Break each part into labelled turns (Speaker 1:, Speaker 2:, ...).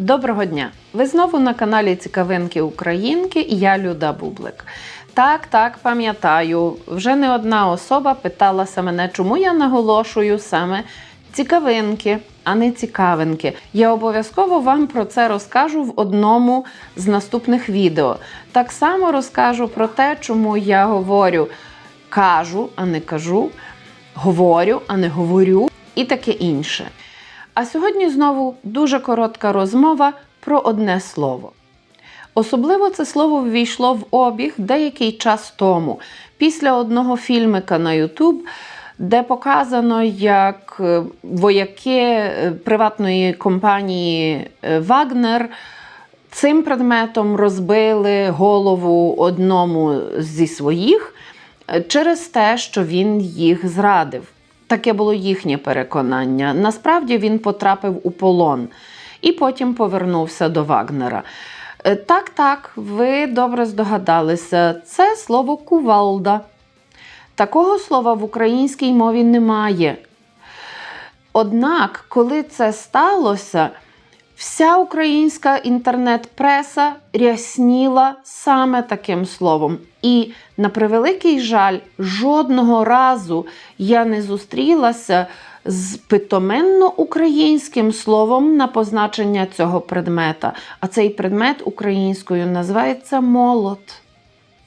Speaker 1: Доброго дня! Ви знову на каналі Цікавинки Українки і я Люда Бублик. Так, так, пам'ятаю, вже не одна особа питалася мене, чому я наголошую саме цікавинки, а не цікавинки. Я обов'язково вам про це розкажу в одному з наступних відео. Так само розкажу про те, чому я говорю кажу, а не кажу, говорю, а не говорю, і таке інше. А сьогодні знову дуже коротка розмова про одне слово. Особливо це слово ввійшло в обіг деякий час тому, після одного фільмика на YouTube, де показано, як е, вояки е, приватної компанії Вагнер цим предметом розбили голову одному зі своїх е, через те, що він їх зрадив. Таке було їхнє переконання. Насправді він потрапив у полон і потім повернувся до Вагнера. Е, Так, так, ви добре здогадалися. Це слово кувалда. Такого слова в українській мові немає. Однак, коли це сталося, вся українська інтернет-преса рясніла саме таким словом. І, на превеликий жаль, жодного разу я не зустрілася з питоменно українським словом на позначення цього предмета. А цей предмет українською називається молот.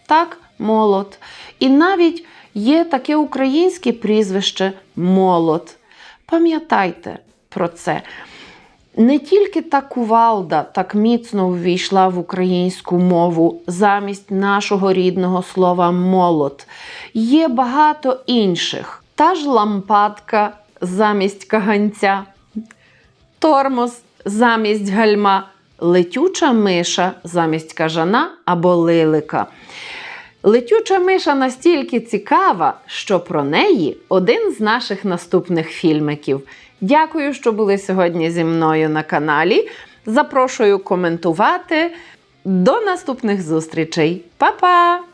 Speaker 1: Так, молот. І навіть є таке українське прізвище молот. Пам'ятайте про це. Не тільки та кувалда так міцно ввійшла в українську мову замість нашого рідного слова молот. Є багато інших. Та ж лампадка замість каганця, тормоз замість гальма, летюча миша замість кажана або лилика. Летюча миша настільки цікава, що про неї один з наших наступних фільмиків. Дякую, що були сьогодні зі мною на каналі. Запрошую коментувати. До наступних зустрічей. Па-па!